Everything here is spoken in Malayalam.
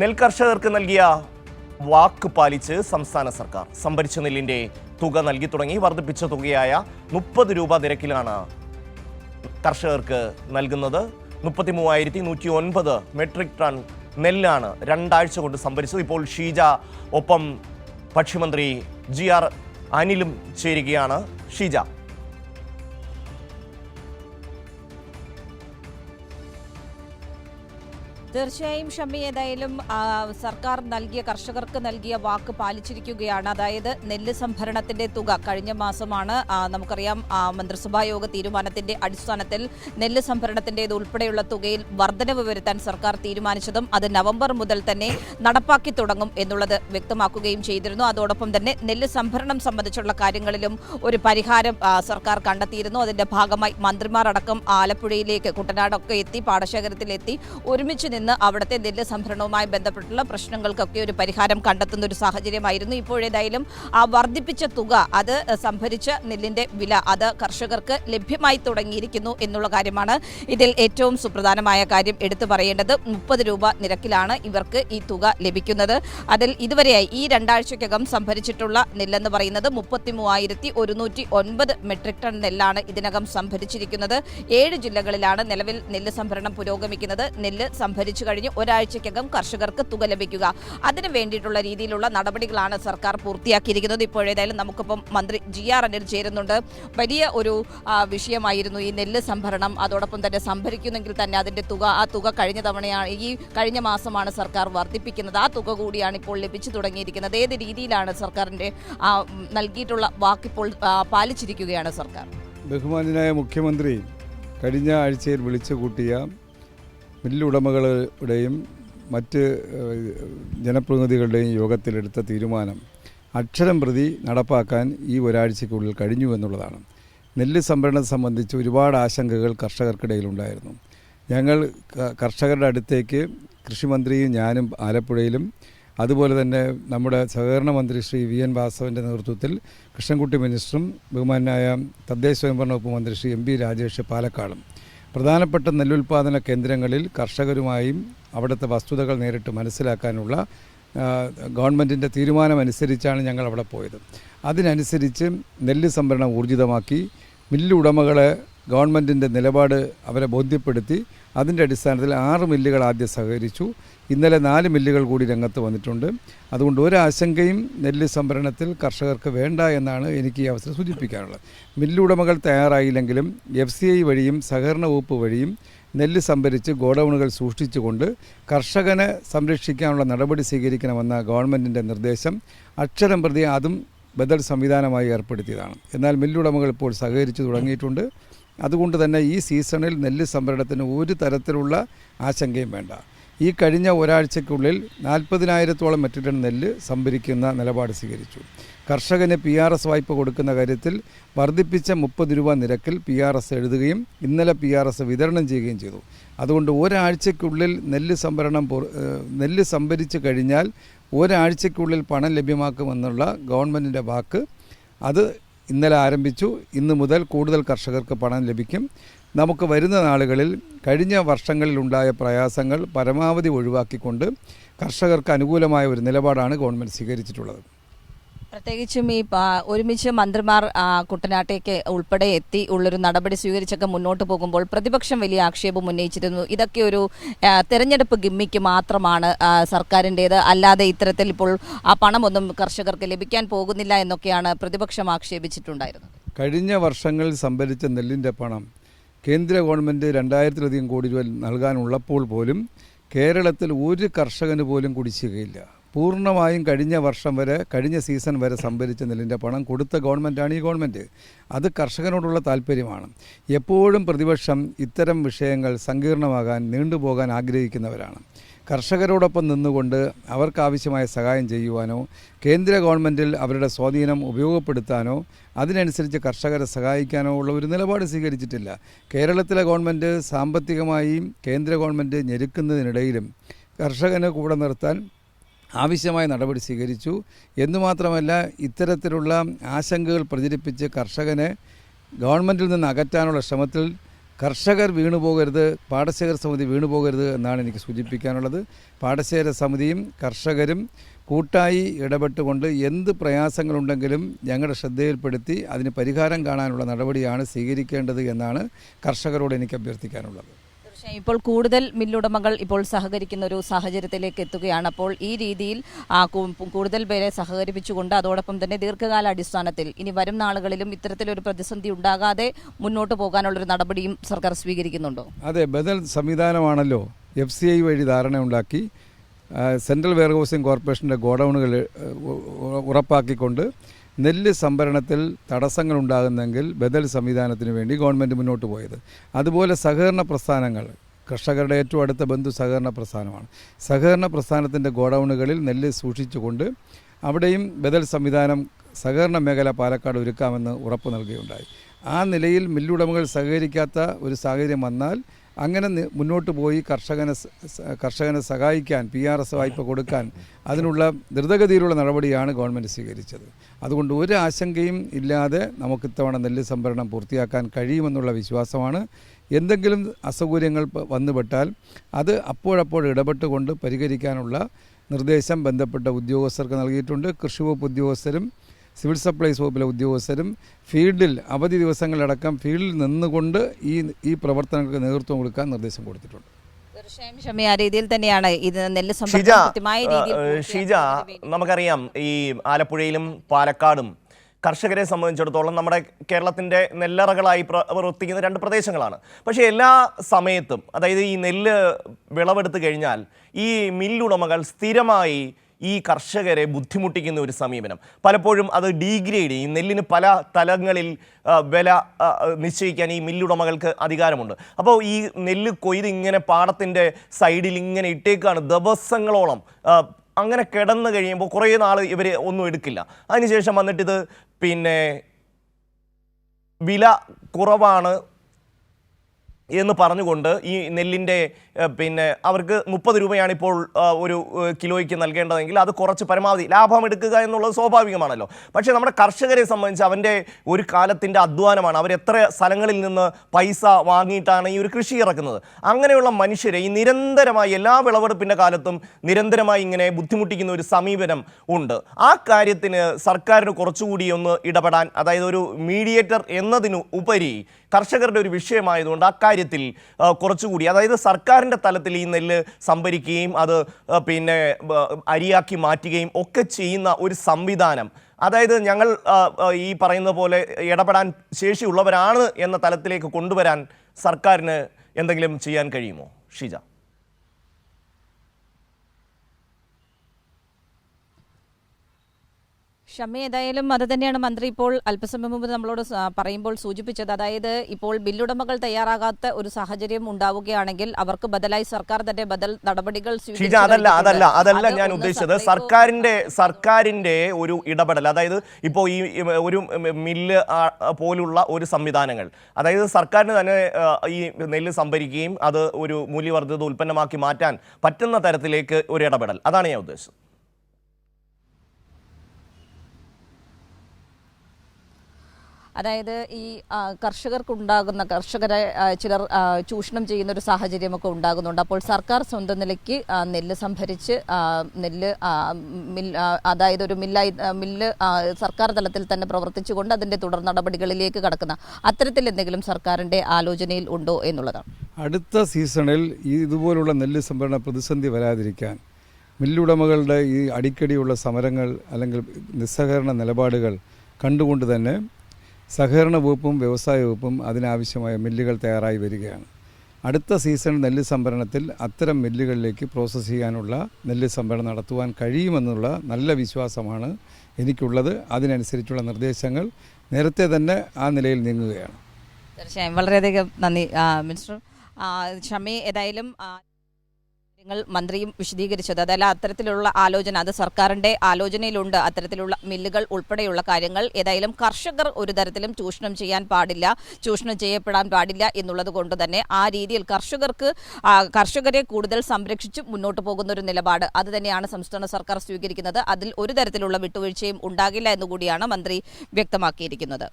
നെൽ കർഷകർക്ക് നൽകിയ വാക്ക് പാലിച്ച് സംസ്ഥാന സർക്കാർ സംഭരിച്ച നെല്ലിന്റെ തുക നൽകി തുടങ്ങി. വർദ്ധിപ്പിച്ച തുകയായ മുപ്പത് രൂപ നിരക്കിലാണ് കർഷകർക്ക് നൽകുന്നത്. മുപ്പത്തി മൂവായിരത്തി നൂറ്റി ഒൻപത് മെട്രിക് ടൺ നെല്ലാണ് രണ്ടാഴ്ച കൊണ്ട് സംഭരിച്ചത്. ഇപ്പോൾ ഷീജ ഒപ്പം ഭക്ഷ്യമന്ത്രി ജി ആർ അനിലും ചേരുകയാണ്. ഷീജ തീർച്ചയായും ഷമ്മി ഏതായാലും സർക്കാർ നൽകിയ കർഷകർക്ക് നൽകിയ വാക്ക് പാലിച്ചിരിക്കുകയാണ്. അതായത് നെല്ല് സംഭരണത്തിന്റെ തുക കഴിഞ്ഞ മാസമാണ് നമുക്കറിയാം മന്ത്രിസഭാ യോഗ തീരുമാനത്തിന്റെ അടിസ്ഥാനത്തിൽ നെല്ല് സംഭരണത്തിന്റേത് ഉൾപ്പെടെയുള്ള തുകയിൽ വർധനവ് വരുത്താൻ സർക്കാർ തീരുമാനിച്ചതും അത് നവംബർ മുതൽ തന്നെ നടപ്പാക്കി തുടങ്ങും എന്നുള്ളത് വ്യക്തമാക്കുകയും ചെയ്തിരുന്നു. അതോടൊപ്പം തന്നെ നെല്ല് സംഭരണം സംബന്ധിച്ചുള്ള കാര്യങ്ങളിലും ഒരു പരിഹാരം സർക്കാർ കണ്ടെത്തിയിരുന്നു. അതിന്റെ ഭാഗമായി മന്ത്രിമാർ അടക്കം ആലപ്പുഴയിലേക്ക് കുട്ടനാടൊക്കെ എത്തി പാടശേഖരത്തിലെത്തി ഒരുമിച്ച് നിന്ന് അവിടുത്തെ നെല്ല് സംഭരണവുമായി ബന്ധപ്പെട്ടുള്ള പ്രശ്നങ്ങൾക്കൊക്കെ ഒരു പരിഹാരം കണ്ടെത്തുന്ന ഒരു സാഹചര്യമായിരുന്നു. ഇപ്പോഴേതായാലും ആ വർദ്ധിപ്പിച്ച തുക അത് സംഭരിച്ച നെല്ലിന്റെ വില അത് കർഷകർക്ക് ലഭ്യമായി തുടങ്ങിയിരിക്കുന്നു എന്നുള്ള കാര്യമാണ് ഇതിൽ ഏറ്റവും സുപ്രധാനമായ കാര്യം എടുത്തു പറയേണ്ടത്. മുപ്പത് രൂപ നിരക്കിലാണ് ഇവർക്ക് ഈ തുക ലഭിക്കുന്നത്. അതിൽ ഇതുവരെയായി ഈ രണ്ടാഴ്ചക്കകം സംഭരിച്ചിട്ടുള്ള നെല്ലെന്ന് പറയുന്നത് മുപ്പത്തി മൂവായിരത്തി ഒരുന്നൂറ്റി ഒൻപത് മെട്രിക് ടൺ നെല്ലാണ് ഇതിനകം സംഭരിച്ചിരിക്കുന്നത്. ഏഴ് ജില്ലകളിലാണ് നിലവിൽ നെല്ല് സംഭരണം പുരോഗമിക്കുന്നത്. നെല്ല് സംഭരിച്ചു കഴിഞ്ഞ്. ഒരാഴ്ചയ്ക്കകം കർഷകർക്ക് തുക ലഭിക്കുക. അതിന് വേണ്ടിയിട്ടുള്ള രീതിയിലുള്ള നടപടികളാണ് സർക്കാർ പൂർത്തിയാക്കിയിരിക്കുന്നത്. ഇപ്പോഴേതായാലും നമുക്കിപ്പം മന്ത്രി ജി ആർ അനിൽ ചേരുന്നുണ്ട്. വലിയ ഒരു വിഷയമായിരുന്നു ഈ നെല്ല് സംഭരണം. അതോടൊപ്പം തന്നെ സംഭരിക്കുന്നെങ്കിൽ തന്നെ അതിന്റെ തുക ആ തുക കഴിഞ്ഞ തവണയാണ് ഈ കഴിഞ്ഞ മാസമാണ് സർക്കാർ വർദ്ധിപ്പിക്കുന്നത്. ആ തുക കൂടിയാണ് ഇപ്പോൾ ലഭിച്ചു തുടങ്ങിയിരിക്കുന്നത്. ഏത് രീതിയിലാണ് സർക്കാരിന്റെ നൽകിയിട്ടുള്ള വാക്കിപ്പോൾ പാലിച്ചിരിക്കുകയാണ് സർക്കാർ? ബഹുമാനായ മുഖ്യമന്ത്രി കഴിഞ്ഞ ആഴ്ചയിൽ വിളിച്ചു കൂട്ടിയ മില്ലുടമകളുടെയും മറ്റ് ജനപ്രതിനിധികളുടെയും യോഗത്തിലെടുത്ത തീരുമാനം അക്ഷരം പ്രതി നടപ്പാക്കാൻ ഈ ഒരാഴ്ചയ്ക്കുള്ളിൽ കഴിഞ്ഞു എന്നുള്ളതാണ്. നെല്ല് സംഭരണം സംബന്ധിച്ച് ഒരുപാട് ആശങ്കകൾ കർഷകർക്കിടയിലുണ്ടായിരുന്നു. ഞങ്ങൾ കർഷകരുടെ അടുത്തേക്ക് കൃഷിമന്ത്രിയും ഞാനും ആലപ്പുഴയിലും അതുപോലെ തന്നെ നമ്മുടെ സഹകരണ മന്ത്രി ശ്രീ വി എൻ വാസവന്റെ നേതൃത്വത്തിൽ കൃഷ്ണൻകുട്ടി മിനിസ്റ്ററും ബഹുമാനായ തദ്ദേശ സ്വയംഭരണ വകുപ്പ് മന്ത്രി ശ്രീ എം പി രാജേഷ് പാലക്കാടും. പ്രധാനപ്പെട്ട നെല്ലുൽപാദന കേന്ദ്രങ്ങളിൽ കർഷകരുമായും അവിടുത്തെ വസ്തുതകൾ നേരിട്ട് മനസ്സിലാക്കാനുള്ള ഗവൺമെന്റിന്റെ തീരുമാനമനുസരിച്ചാണ് ഞങ്ങൾ അവിടെ പോയത്. അതിനനുസരിച്ച് നെല്ല് സംഭരണം ഊർജിതമാക്കി മില്ലുടമകളെ ഗവൺമെന്റിന്റെ നിലപാട് അവരെ ബോധ്യപ്പെടുത്തി അതിന്റെ അടിസ്ഥാനത്തിൽ ആറ് മില്ലുകൾ ആദ്യം സഹകരിച്ചു. ഇന്നലെ നാല് മില്ലുകൾ കൂടി രംഗത്ത് വന്നിട്ടുണ്ട്. അതുകൊണ്ട് ഒരു ആശങ്കയും നെല്ല് സംഭരണത്തിൽ കർഷകർക്ക് വേണ്ട എന്നാണ് എനിക്ക് ഈ അവസരം സൂചിപ്പിക്കാനുള്ളത്. മില്ലുടമകൾ തയ്യാറായില്ലെങ്കിലും എഫ് സി ഐ വഴിയും സഹകരണ വകുപ്പ് വഴിയും നെല്ല് സംഭരിച്ച് ഗോഡൗണുകൾ സൂക്ഷിച്ചുകൊണ്ട് കർഷകനെ സംരക്ഷിക്കാനുള്ള നടപടി സ്വീകരിക്കണമെന്ന ഗവൺമെന്റിന്റെ നിർദ്ദേശം അക്ഷരം പ്രതി അതും ബദൽ സംവിധാനമായി ഏർപ്പെടുത്തിയതാണ്. എന്നാൽ മില്ലുടമകൾ ഇപ്പോൾ സഹകരിച്ചു തുടങ്ങിയിട്ടുണ്ട്. അതുകൊണ്ട് തന്നെ ഈ സീസണിൽ നെല്ല് സംഭരണത്തിന് ഒരു തരത്തിലുള്ള ആശങ്കയും വേണ്ട. ഈ കഴിഞ്ഞ ഒരാഴ്ചയ്ക്കുള്ളിൽ നാൽപ്പതിനായിരത്തോളം മെട്രിക് ടൺ നെല്ല് സംഭരിക്കുന്ന നിലപാട് സ്വീകരിച്ചു. കർഷകന് പി ആർ എസ് വായ്പ കൊടുക്കുന്ന കാര്യത്തിൽ വർദ്ധിപ്പിച്ച മുപ്പത് രൂപ നിരക്കിൽ പി ആർ എസ് എഴുതുകയും ഇന്നലെ പി ആർ എസ് വിതരണം ചെയ്യുകയും ചെയ്തു. അതുകൊണ്ട് ഒരാഴ്ചയ്ക്കുള്ളിൽ നെല്ല് സംഭരണം നെല്ല് സംഭരിച്ചു കഴിഞ്ഞാൽ ഒരാഴ്ചയ്ക്കുള്ളിൽ പണം ലഭ്യമാക്കുമെന്നുള്ള ഗവൺമെന്റിന്റെ വാക്ക് അത് ഇന്നലെ ആരംഭിച്ചു. ഇന്ന് മുതൽ കൂടുതൽ കർഷകർക്ക് പണം ലഭിക്കും. നമുക്ക് വരുന്ന നാളുകളിൽ കഴിഞ്ഞ വർഷങ്ങളിലുണ്ടായ പ്രയാസങ്ങൾ പരമാവധി ഒഴിവാക്കിക്കൊണ്ട് കർഷകർക്ക് അനുകൂലമായ ഒരു നിലപാടാണ് ഗവൺമെന്റ് സ്വീകരിച്ചിട്ടുള്ളത്. പ്രത്യേകിച്ചും ഈ ഒരുമിച്ച് മന്ത്രിമാർ കുട്ടനാട്ടേക്ക് ഉൾപ്പെടെ എത്തി ഉള്ളൊരു നടപടി സ്വീകരിച്ചൊക്കെ മുന്നോട്ട് പോകുമ്പോൾ പ്രതിപക്ഷം വലിയ ആക്ഷേപം ഉന്നയിച്ചിരുന്നു. ഇതൊക്കെ ഒരു തെരഞ്ഞെടുപ്പ് ഗിമ്മിക്ക് മാത്രമാണ് സർക്കാരിന്റേത്. അല്ലാതെ ഇത്തരത്തിൽ ഇപ്പോൾ ആ പണമൊന്നും കർഷകർക്ക് ലഭിക്കാൻ പോകുന്നില്ല എന്നൊക്കെയാണ് പ്രതിപക്ഷം ആക്ഷേപിച്ചിട്ടുണ്ടായിരുന്നത്. കഴിഞ്ഞ വർഷങ്ങളിൽ സംഭരിച്ച നെല്ലിന്റെ പണം കേന്ദ്ര ഗവൺമെന്റ് രണ്ടായിരത്തിലധികം കോടി രൂപ നൽകാനുള്ളപ്പോൾ പോലും കേരളത്തിൽ ഒരു കർഷകന് പോലും കുടിശ്ശികയില്ല. പൂർണമായും കഴിഞ്ഞ വർഷം വരെ കഴിഞ്ഞ സീസൺ വരെ സംഭരിച്ച നെല്ലിന്റെ പണം കൊടുത്ത ഗവൺമെന്റാണ് ഈ ഗവൺമെന്റ്. അത് കർഷകനോടുള്ള താല്പര്യമാണ്. എപ്പോഴും പ്രതിപക്ഷം ഇത്തരം വിഷയങ്ങൾ സങ്കീർണമാകാൻ നീണ്ടുപോകാൻ ആഗ്രഹിക്കുന്നവരാണ്. കർഷകരോടൊപ്പം നിന്നുകൊണ്ട് അവർക്കാവശ്യമായ സഹായം ചെയ്യുവാനോ കേന്ദ്ര ഗവൺമെന്റിൽ അവരുടെ സ്വാധീനം ഉപയോഗപ്പെടുത്താനോ അതിനനുസരിച്ച് കർഷകരെ സഹായിക്കാനോ ഉള്ള ഒരു നിലപാട് സ്വീകരിച്ചിട്ടില്ല. കേരളത്തിലെ ഗവൺമെന്റ് സാമ്പത്തികമായി കേന്ദ്ര ഗവൺമെന്റ് ഞെരുക്കുന്നതിനിടയിലും കർഷകനെ കൂടെ നിർത്താൻ ആവശ്യമായ നടപടി സ്വീകരിച്ചു. എന്നുമാത്രമല്ല ഇത്തരത്തിലുള്ള ആശങ്കകൾ പ്രചരിപ്പിച്ച് കർഷകനെ ഗവൺമെന്റിൽ നിന്ന് അകറ്റാനുള്ള ശ്രമത്തിൽ കർഷകർ വീണുപോകരുത് പാടശേഖര സമിതി വീണുപോകരുത് എന്നാണ് എനിക്ക് സൂചിപ്പിക്കാനുള്ളത്. പാടശേഖര സമിതിയും കർഷകരും കൂട്ടായി ഇടപെട്ടുകൊണ്ട് എന്ത് പ്രയാസങ്ങളുണ്ടെങ്കിലും ഞങ്ങളുടെ ശ്രദ്ധയിൽപ്പെടുത്തി അതിന് പരിഹാരം കാണാനുള്ള നടപടിയാണ് സ്വീകരിക്കേണ്ടത് എന്നാണ് കർഷകരോട് എനിക്ക് അഭ്യർത്ഥിക്കാനുള്ളത്. തീർച്ചയായും ഇപ്പോൾ കൂടുതൽ മില്ലുടമകൾ ഇപ്പോൾ സഹകരിക്കുന്ന ഒരു സാഹചര്യത്തിലേക്ക് എത്തുകയാണ്. അപ്പോൾ ഈ രീതിയിൽ കൂടുതൽ പേരെ സഹകരിപ്പിച്ചുകൊണ്ട് അതോടൊപ്പം തന്നെ ദീർഘകാലാടിസ്ഥാനത്തിൽ ഇനി വരും നാളുകളിലും ഇത്തരത്തിലൊരു പ്രതിസന്ധി ഉണ്ടാകാതെ മുന്നോട്ട് പോകാനുള്ളൊരു നടപടിയും സർക്കാർ സ്വീകരിക്കുന്നുണ്ടോ? അതെ ബദൽ സംവിധാനമാണല്ലോ എഫ് സി ഐ വഴി ധാരണയുണ്ടാക്കി. സെൻട്രൽ വെയർഹൗസിംഗ് കോർപ്പറേഷന്റെ ഗോഡൗണുകൾ ഉറപ്പാക്കിക്കൊണ്ട് നെല്ല് സംഭരണത്തിൽ തടസ്സങ്ങൾ ഉണ്ടാകുന്നെങ്കിൽ ബദൽ സംവിധാനത്തിന് വേണ്ടി ഗവൺമെന്റ് മുന്നോട്ട് പോയത്. അതുപോലെ സഹകരണ പ്രസ്ഥാനങ്ങൾ കർഷകരുടെ ഏറ്റവും അടുത്ത ബന്ധു സഹകരണ പ്രസ്ഥാനമാണ്. സഹകരണ പ്രസ്ഥാനത്തിന്റെ ഗോഡൗണുകളിൽ നെല്ല് സൂക്ഷിച്ചുകൊണ്ട് അവിടെയും ബദൽ സംവിധാനം സഹകരണ മേഖല പാലക്കാട് ഒരുക്കാമെന്ന് ഉറപ്പ് നൽകുകയുണ്ടായി. ആ നിലയിൽ മില്ലുടമകൾ സഹകരിക്കാത്ത ഒരു സാഹചര്യം വന്നാൽ അങ്ങനെ മുന്നോട്ട് പോയി കർഷകനെ കർഷകനെ സഹായിക്കാൻ പി ആർ എസ് വായ്പ കൊടുക്കാൻ അതിനുള്ള ദ്രുതഗതിയിലുള്ള നടപടിയാണ് ഗവൺമെന്റ് സ്വീകരിച്ചത്. അതുകൊണ്ട് ഒരു ആശങ്കയും ഇല്ലാതെ നമുക്ക് ഇത്തവണ നെല്ല് സംഭരണം പൂർത്തിയാക്കാൻ കഴിയുമെന്നുള്ള വിശ്വാസമാണ്. എന്തെങ്കിലും അസൗകര്യങ്ങൾ വന്നുപെട്ടാൽ അത് അപ്പോഴപ്പോൾ ഇടപെട്ടുകൊണ്ട് പരിഹരിക്കാനുള്ള നിർദ്ദേശം ബന്ധപ്പെട്ട ഉദ്യോഗസ്ഥർക്ക് നൽകിയിട്ടുണ്ട്. കൃഷി വകുപ്പ് ഉദ്യോഗസ്ഥരും സിവിൽ സപ്ലൈസ് വകുപ്പിലെ ഉദ്യോഗസ്ഥരും ഫീൽഡിൽ അവധി ദിവസങ്ങളിലടക്കം ഫീൽഡിൽ നിന്നുകൊണ്ട് ഈ ഈ പ്രവർത്തനങ്ങൾക്ക് നേതൃത്വം കൊടുക്കാൻ നിർദ്ദേശം കൊടുത്തിട്ടുണ്ട്. തീർച്ചയായും ഷമി ആ രീതിയിൽ തന്നെയാണ് ഇത് നെല്ല് ഷീജ നമുക്കറിയാം ഈ ആലപ്പുഴയിലും പാലക്കാടും കർഷകരെ സംബന്ധിച്ചിടത്തോളം നമ്മുടെ കേരളത്തിന്റെ നെല്ലറകളായി പ്രവർത്തിക്കുന്ന രണ്ട് പ്രദേശങ്ങളാണ്. പക്ഷേ എല്ലാ സമയത്തും അതായത് ഈ നെല്ല് വിളവെടുത്ത് കഴിഞ്ഞാൽ ഈ മില്ലുടമകൾ സ്ഥിരമായി ഈ കർഷകരെ ബുദ്ധിമുട്ടിക്കുന്ന ഒരു സമീപനം. പലപ്പോഴും അത് ഡീഗ്രേഡ് ചെയ്യും. നെല്ലിന് പല തലങ്ങളിൽ വില നിശ്ചയിക്കാൻ ഈ മില്ലുടമകൾക്ക് അധികാരമുണ്ട്. അപ്പോൾ ഈ നെല്ല് കൊയ്ത് ഇങ്ങനെ പാടത്തിന്റെ സൈഡിൽ ഇങ്ങനെ ഇട്ടേക്കാണ് ദിവസങ്ങളോളം അങ്ങനെ കിടന്നു കഴിയുമ്പോൾ കുറേ നാൾ ഇവർ ഒന്നും എടുക്കില്ല. അതിനുശേഷം വന്നിട്ടിത് പിന്നെ വില കുറവാണ് എന്ന് പറഞ്ഞുകൊണ്ട് ഈ നെല്ലിന്റെ പിന്നെ അവർക്ക് മുപ്പത് രൂപയാണ് ഇപ്പോൾ ഒരു കിലോയ്ക്ക് നൽകേണ്ടതെങ്കിൽ അത് കുറച്ച് പരമാവധി ലാഭം എടുക്കുക എന്നുള്ളത് സ്വാഭാവികമാണല്ലോ. പക്ഷേ നമ്മുടെ കർഷകരെ സംബന്ധിച്ച് അവന്റെ ഒരു കാലത്തിന്റെ അധ്വാനമാണ്. അവർ എത്ര സ്ഥലങ്ങളിൽ നിന്ന് പൈസ വാങ്ങിയിട്ടാണ് ഈ ഒരു കൃഷി ഇറക്കുന്നത്. അങ്ങനെയുള്ള മനുഷ്യരെ ഈ നിരന്തരമായി എല്ലാ വിളവെടുപ്പിന്റെ കാലത്തും നിരന്തരമായി ഇങ്ങനെ ബുദ്ധിമുട്ടിക്കുന്ന ഒരു സമീപനം ഉണ്ട്. ആ കാര്യത്തിന് സർക്കാരിന് കുറച്ചുകൂടി ഒന്ന് ഇടപെടാൻ അതായത് ഒരു മീഡിയേറ്റർ എന്നതിനു ഉപരി കർഷകരുടെ ഒരു വിഷയമായതുകൊണ്ട് അക്കാര്യത്തിൽ ആ, കുറച്ചുകൂടി അതായത് സർക്കാരിന്റെ തലത്തിൽ ഈ നെല്ല് സംഭരിക്കുകയും അത് പിന്നെ അരിയാക്കി മാറ്റുകയും ഒക്കെ ചെയ്യുന്ന ഒരു സംവിധാനം. അതായത് ഞങ്ങൾ ഈ പറയുന്ന പോലെ ഇടപെടാൻ ശേഷിയുള്ളവരാണ് എന്ന തലത്തിലേക്ക് കൊണ്ടുവരാൻ സർക്കാരിന് എന്തെങ്കിലും ചെയ്യാൻ കഴിയുമോ? ഷീജ. ഷമ്മി ഏതായാലും അത് തന്നെയാണ് മന്ത്രി ഇപ്പോൾ അല്പസമയം മുമ്പ് നമ്മളോട് പറയുമ്പോൾ സൂചിപ്പിച്ചത്. അതായത് ഇപ്പോൾ ബില്ലുടമകൾ തയ്യാറാകാത്ത ഒരു സാഹചര്യം ഉണ്ടാവുകയാണെങ്കിൽ അവർക്ക് ബദലായി സർക്കാർ തന്നെ ബദൽ നടപടികൾ അതല്ല. അതല്ല അതല്ല ഞാൻ ഉദ്ദേശിച്ചത് സർക്കാരിന്റെ സർക്കാരിന്റെ ഒരു ഇടപെടൽ. അതായത് ഇപ്പോൾ ഈ ഒരു മില്ല് പോലുള്ള ഒരു സംവിധാനങ്ങൾ. അതായത് സർക്കാരിന് തന്നെ ഈ നെല്ല് സംഭരിക്കുകയും അത് ഒരു മൂല്യവർദ്ധിത ഉൽപ്പന്നമാക്കി മാറ്റാൻ പറ്റുന്ന തരത്തിലേക്ക് ഒരു ഇടപെടൽ. അതാണ് ഞാൻ ഉദ്ദേശിച്ചത്. അതായത് ഈ കർഷകർക്കുണ്ടാകുന്ന കർഷകരെ ചിലർ ചൂഷണം ചെയ്യുന്ന ഒരു സാഹചര്യമൊക്കെ ഉണ്ടാകുന്നുണ്ട്. അപ്പോൾ സർക്കാർ സ്വന്തം നിലയ്ക്ക് നെല്ല് സംഭരിച്ച് നെല്ല് അതായത് ഒരു മില്ലായി മില്ല് സർക്കാർ തലത്തിൽ തന്നെ പ്രവർത്തിച്ചുകൊണ്ട് അതിന്റെ തുടർ നടപടികളിലേക്ക് കടക്കുന്ന അത്തരത്തിൽ എന്തെങ്കിലും സർക്കാരിന്റെ ആലോചനയിൽ ഉണ്ടോ എന്നുള്ളതാണ്. അടുത്ത സീസണിൽ ഈ ഇതുപോലുള്ള നെല്ല് സംഭരണ പ്രതിസന്ധി വരാതിരിക്കാൻ മില്ലുടമകളുടെ ഈ അടിക്കടിയുള്ള സമരങ്ങൾ അല്ലെങ്കിൽ നിസ്സഹകരണ നിലപാടുകൾ കണ്ടുകൊണ്ട് തന്നെ സഹകരണ വകുപ്പും വ്യവസായ വകുപ്പും അതിനാവശ്യമായ മില്ലുകൾ തയ്യാറായി വരികയാണ്. അടുത്ത സീസൺ നെല്ല് സംഭരണത്തിൽ അത്തരം മില്ലുകളിലേക്ക് പ്രോസസ്സ് ചെയ്യാനുള്ള നെല്ല് സംഭരണം നടത്തുവാൻ കഴിയുമെന്നുള്ള നല്ല വിശ്വാസമാണ് എനിക്കുള്ളത്. അതിനനുസരിച്ചുള്ള നിർദ്ദേശങ്ങൾ നേരത്തെ തന്നെ ആ നിലയിൽ നീങ്ങുകയാണ്. തീർച്ചയായും. വളരെയധികം നന്ദി മിനിസ്റ്റർ. ക്ഷമ ഷമി ഏതായാലും നിങ്ങൾ മന്ത്രിയും വിശദീകരിച്ചത്. അതല്ല അത്തരത്തിലുള്ള ആലോചന അത് സർക്കാരിന്റെ ആലോചനയിലുണ്ട്. അത്തരത്തിലുള്ള മില്ലുകൾ ഉൾപ്പെടെയുള്ള കാര്യങ്ങൾ ഏതായാലും കർഷകർ ഒരു തരത്തിലും ചൂഷണം ചെയ്യാൻ പാടില്ല ചൂഷണം ചെയ്യപ്പെടാൻ പാടില്ല എന്നുള്ളത് കൊണ്ട് തന്നെ ആ രീതിയിൽ കർഷകർക്ക് കർഷകരെ കൂടുതൽ സംരക്ഷിച്ച് മുന്നോട്ട് പോകുന്ന ഒരു നിലപാട് അത് തന്നെയാണ് സംസ്ഥാന സർക്കാർ സ്വീകരിക്കുന്നത്. അതിൽ ഒരു തരത്തിലുള്ള വിട്ടുവീഴ്ചയും ഉണ്ടാകില്ല എന്നുകൂടിയാണ് മന്ത്രി വ്യക്തമാക്കിയിരിക്കുന്നത്.